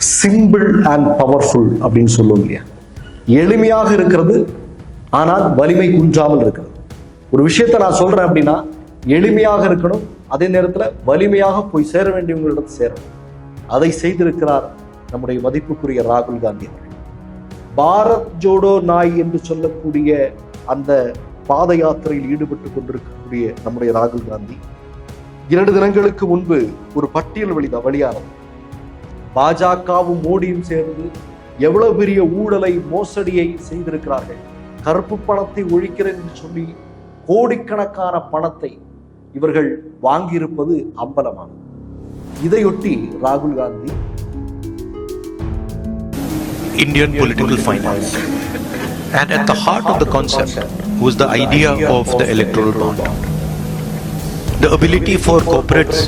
Simple and powerful அப்படின்னு சொல்லுவோம் இல்லையா? எளிமையாக இருக்கிறது ஆனால் வலிமை குன்றாமல் இருக்கிறது. ஒரு விஷயத்தை நான் சொல்றேன் அப்படின்னா எளிமையாக இருக்கணும் அதே நேரத்தில் வலிமையாக போய் சேர வேண்டியவங்களிடத்து சேரணும். அதை செய்திருக்கிறார் நம்முடைய மதிப்புக்குரிய ராகுல் காந்தி அவர்கள். பாரத் ஜோடோ நாய் என்று சொல்லக்கூடிய அந்த பாத யாத்திரையில் ஈடுபட்டு கொண்டிருக்கக்கூடிய நம்முடைய ராகுல் காந்தி இரண்டு தினங்களுக்கு முன்பு ஒரு பட்டியல் வெளித வெளியானது. பாஜகவும் மோடியும் சேர்ந்து எவ்வளவு பெரிய ஊழலை மோசடியை செய்திருக்கிறார்கள் கருப்பு பணத்தை ஒழிக்கிறேன் என்று சொல்லி கோடிக்கணக்கான பணத்தை இவர்கள் வாங்கியிருப்பது அம்பலமானது இதையொட்டி ராகுல் Gandhi Indian political finance. And at the heart of the concept was the idea of the electoral bond. The ability for corporates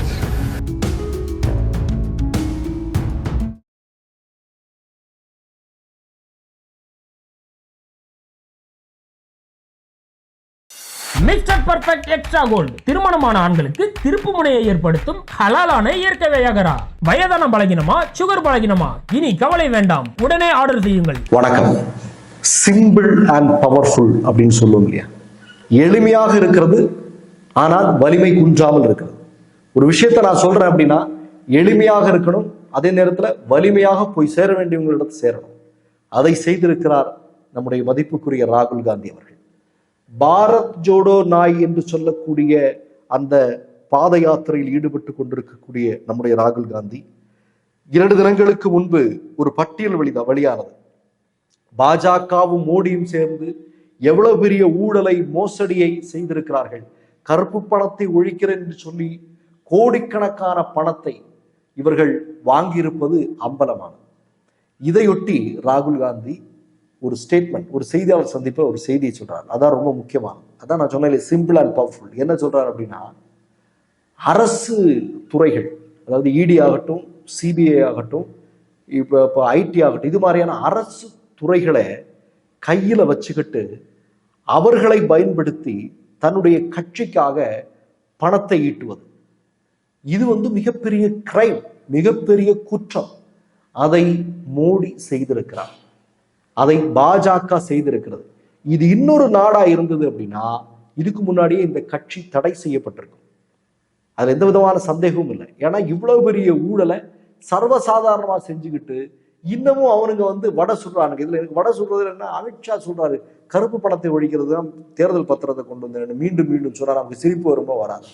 perfect extra gold திருமணமான ஆண்களுக்கு திருப்பு முனையை ஏற்படுத்தும் ஹலாலான இயற்கை வியாகரா. வயதான பழகினமா சுகர் பழகினமா இனி கவலை வேண்டாம். உடனே ஆர்டர் செய்யுங்கள். வணக்கம். சிம்பிள் அண்ட் பவர்ஃபுல் அப்படின்னு சொல்லுவோம் இல்லையா? எளிமையாக இருக்கிறது ஆனால் வலிமை குன்றாமல் இருக்கிறது. ஒரு விஷயத்தை நான் சொல்றேன் அப்படின்னா எளிமையாக இருக்கணும் அதே நேரத்தில் வலிமையாக போய் சேர வேண்டியவங்களிடத்து சேரணும். அதை செய்திருக்கிறார் நம்முடைய மதிப்புக்குரிய ராகுல் காந்தி அவர்கள். பாரத் ஜோடோ நாய் என்று சொல்லக்கூடிய அந்த பாத யாத்திரையில் ஈடுபட்டு கொண்டிருக்கக்கூடிய நம்முடைய ராகுல் காந்தி இரண்டு தினங்களுக்கு முன்பு ஒரு பட்டியல் வெளித வழியானது பாஜகவும் மோடியும் சேர்ந்து எவ்வளவு பெரிய ஊழலை மோசடியை செய்திருக்கிறார்கள். கருப்பு பணத்தை ஒழிக்கிறேன் என்று சொல்லி கோடிக்கணக்கான பணத்தை இவர்கள் வாங்கியிருப்பது அம்பலமானது. இதையொட்டி ராகுல் காந்தி ஒரு ஸ்டேட்மெண்ட் ஒரு செய்தியாளர் சந்திப்பில் ஒரு செய்தியை சொல்கிறார் அதான் ரொம்ப முக்கியமானது அதான் நான் சொன்னேன் சிம்பிள் அண்ட் பவர்ஃபுல் என்ன சொல்கிறார் அப்படின்னா அரசு துறைகள் அதாவது இடி ஆகட்டும் சிபிஐ ஆகட்டும் இப்போ இப்போ ஐடி ஆகட்டும் இது மாதிரியான அரசு துறைகளை கையில் வச்சுக்கிட்டு அவர்களை பயன்படுத்தி தன்னுடைய கட்சிக்காக பணத்தை ஈட்டுவது. இது வந்து மிகப்பெரிய கிரைம் மிகப்பெரிய குற்றம். அதை மோடி செய்திருக்கிறார். அதை பாஜக செய்திருக்கிறது. இது இன்னொரு நாடா இருந்தது அப்படின்னா இதுக்கு முன்னாடியே இந்த கட்சி தடை செய்யப்பட்டிருக்கும். அதுல எந்த விதமான சந்தேகமும் இல்லை. ஏன்னா இவ்வளவு பெரிய ஊழலை சர்வசாதாரணமா செஞ்சுக்கிட்டு இன்னமும் அவனுங்க வந்து வடை சுடுறானுங்க. இதுல எனக்கு வடை சுடுறது என்ன அமித்ஷா சொல்றாரு கருப்பு பணத்தை ஒழிக்கிறது தான் தேர்தல் பத்திரத்தை கொண்டு வந்தேன் மீண்டும் மீண்டும் சொல்றாரு நமக்கு சிரிப்பு வருமோ வராது.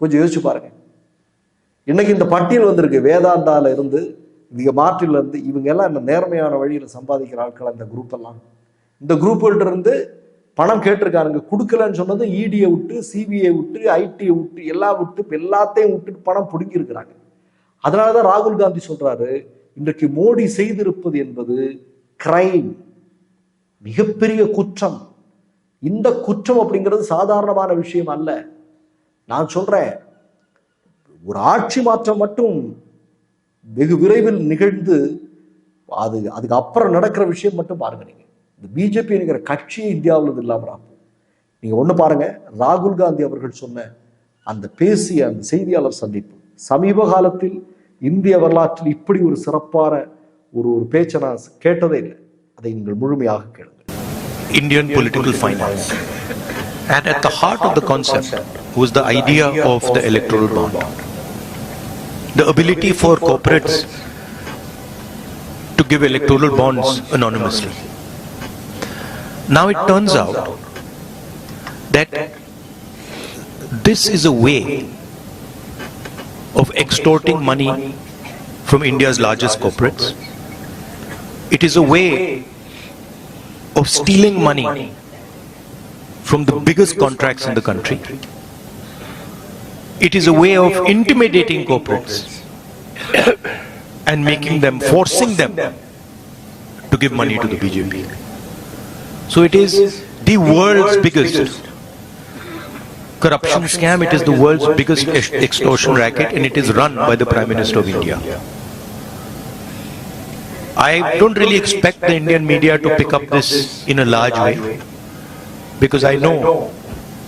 கொஞ்சம் யோசிச்சு பாருங்க. இன்னைக்கு இந்த பட்டியல் வந்திருக்கு. வேதாந்தால இருந்து இங்கே மாற்றிலிருந்து இவங்க எல்லாம் இந்த நேர்மையான வழியில் சம்பாதிக்கிற ஆட்கள் அந்த குரூப் எல்லாம். இந்த குரூப்கள்ட்ட இருந்து பணம் கேட்டிருக்காருங்க கொடுக்கலன்னு சொன்னது இடியை விட்டு சிபிஐ விட்டு ஐடியை விட்டு எல்லாம் விட்டு எல்லாத்தையும் விட்டுட்டு பணம் பிடுங்கியிருக்கிறாங்க. அதனால தான் ராகுல் காந்தி சொல்றாரு இன்றைக்கு மோடி செய்திருப்பது என்பது கிரைம் மிகப்பெரிய குற்றம். இந்த குற்றம் அப்படிங்கிறது சாதாரணமான விஷயம் அல்ல. நான் சொல்றேன் ஒரு ஆட்சி மாற்றம் மட்டும் வெகு விரைவில் நிகழ்ந்து அது அதுக்கு அப்புறம் நடக்கிற விஷயம் மட்டும் பாருங்க நீங்க. இந்த பிஜேபி என்கிற கட்சியே இந்தியாவில் இது இல்லாமல் ஆகும் நீங்க ஒண்ணு பாருங்க ராகுல் காந்தி அவர்கள் சொன்ன அந்த பேசிய அந்த செய்தியாளர் சந்திப்பு. சமீப காலத்தில் இந்திய வரலாற்றில் இப்படி ஒரு சிறப்பான ஒரு ஒரு பேச்சை நான் கேட்டதே இல்லை. அதை நீங்கள் முழுமையாக கேளுங்கள். Indian political finance. And at the heart of the concept was the idea of the electoral bond. The ability for corporates to give electoral bonds anonymously. Now it turns out that this is a way of extorting money from India's largest corporates. It is a way of stealing money from the biggest contracts in the country. It is a way of intimidating corporates and making them, forcing them to give money to the BJP. So it is the world's biggest corruption scam, it is the world's biggest extortion racket, and it is run by the Prime Minister of India. I don't really expect the Indian media to pick up this in a large way because I know,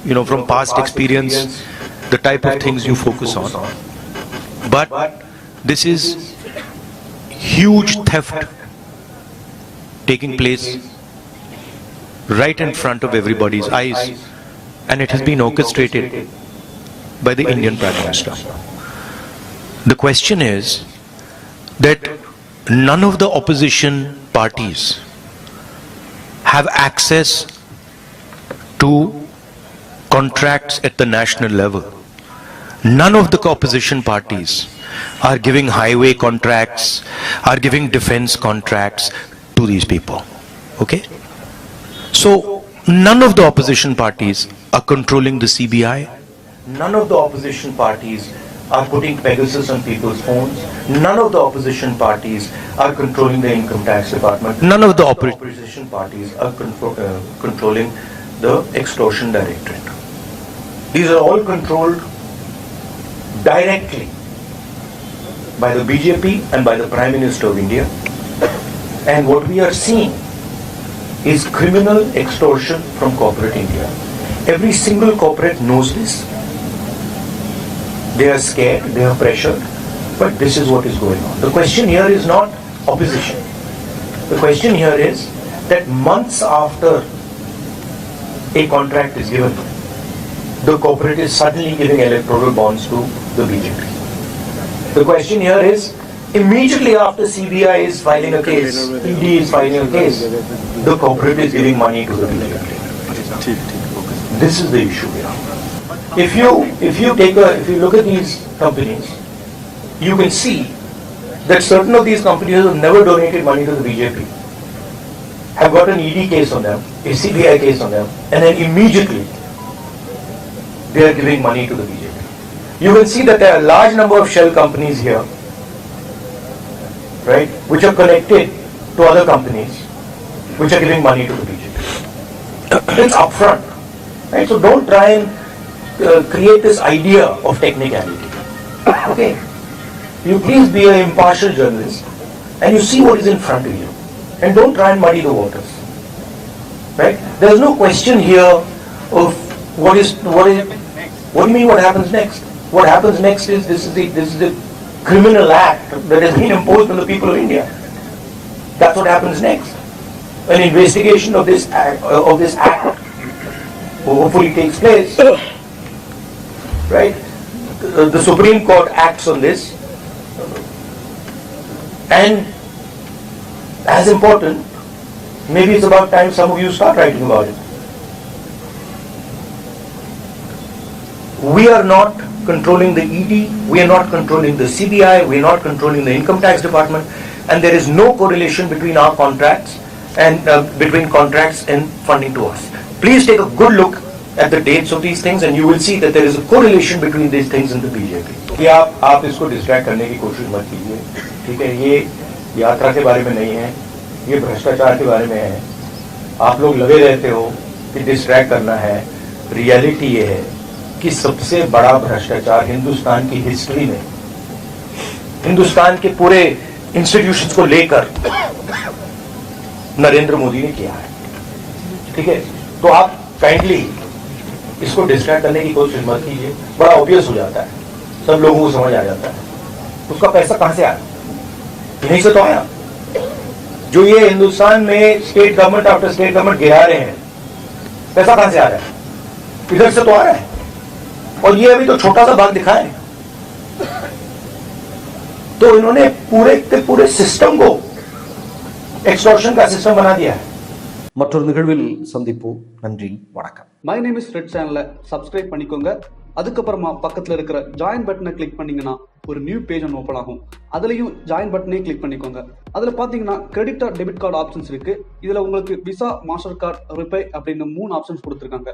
you know, from past experience, the type of things you focus on. But this is huge theft taking place right in front of everybody's eyes, and it has been orchestrated by the Indian Prime Minister. The question is that none of the opposition parties have access to contracts at the national level. None of the opposition parties are giving highway contracts, are giving defense contracts to these people. Okay? So, none of the opposition parties are controlling the CBI. None of the opposition parties are putting Pegasus on people's phones. None of the opposition parties are controlling the income tax department. None of the oppo- opposition parties are contro- uh, controlling the extortion directorate. These are all controlled directly by the BJP and by the Prime Minister of India. And what we are seeing is criminal extortion from corporate India. Every single corporate knows this. They are scared, they are pressured, but this is what is going on. The question here is not opposition. The question here is that months after a contract is given, the corporate is suddenly giving electoral bonds to the BJP. The question here is, immediately after CBI is filing a case, ED is filing a case, the corporate is giving money to the BJP. This is the issue here. If you, if you take a, if you look at these companies, you can see that certain of these companies have never donated money to the BJP, have got an ED case on them, a CBI case on them, and then immediately they are giving money to the BJP. You will see that there are a large number of shell companies here, right, which are connected to other companies, which are giving money to the BJP. It's upfront, right? So don't try and uh, create this idea of technicality. Okay, you please be an impartial journalist, and you see what is in front of you, and don't try and muddy the waters. Right? There is no question here of what is what is what do you mean what happens next? What happens next is this is the this is the criminal act that has been imposed on the people of India. That's what happens next. An investigation of this act, of this act hopefully takes place. Right? The, the Supreme Court acts on this. And as important, maybe it's about time some of you start writing about it. we are not controlling the ED, we are not controlling the CBI, we are not controlling the income tax department, and there is no correlation between our contracts and uh, between contracts and funding to us. Please take a good look at the dates of these things, and you will see that there is a correlation between these things and the BJP. कि आप आप इसको distract करने की कोशिश मत कीजिए ठीक है ये यात्रा के बारे में नहीं है ये भ्रष्टाचार के बारे में है आप लोग लगे रहते हो कि डिस्ट्रैक्ट करना है रियलिटी ये है कि सबसे बड़ा भ्रष्टाचार हिंदुस्तान की हिस्ट्री में, हिंदुस्तान के पूरे इंस्टीट्यूशन को लेकर नरेंद्र मोदी ने किया है। ठीक है? तो आप काइंडली इसको डिस्ट्रैक्ट करने की कोशिश मत कीजिए। बड़ा ऑब्वियस हो जाता है। सब लोगों को समझ आ जाता है। उसका पैसा कहाँ से आया? यहीं से तो आया। जो ये हिंदुस्तान में state government after state government गिरा रहे हैं, पैसा कहाँ से आ रहा है? इधर से तो आ रहा है। और ये अभी तो छोटा सा भाग दिखाए तो इन्होंने पूरे के पूरे सिस्टम को एक्सटॉर्शन का सिस्टम बना दिया है மற்றொரு நிகழ்வில் சந்திப்போம் நன்றி வணக்கம் மை நேம் இஸ் ரெட் சேனலை சப்ஸ்கிரைப் பண்ணிக்கோங்க அதுக்கப்புறமா பக்கத்தில் இருக்கிற ஜாயின் பட்டனை கிளிக் பண்ணீங்கன்னா ஒரு நியூ பேஜ் ஒன்று ஓப்பன் ஆகும் அதுலேயும் ஜாயின் பட்டனே கிளிக் பண்ணிக்கோங்க அதில் பார்த்தீங்கன்னா credit or debit card options இருக்கு இதில் உங்களுக்கு விசா மாஸ்டர் கார்டு ரிப்பே அப்படின்னு மூணு ஆப்ஷன்ஸ் கொடுத்துருக்காங்க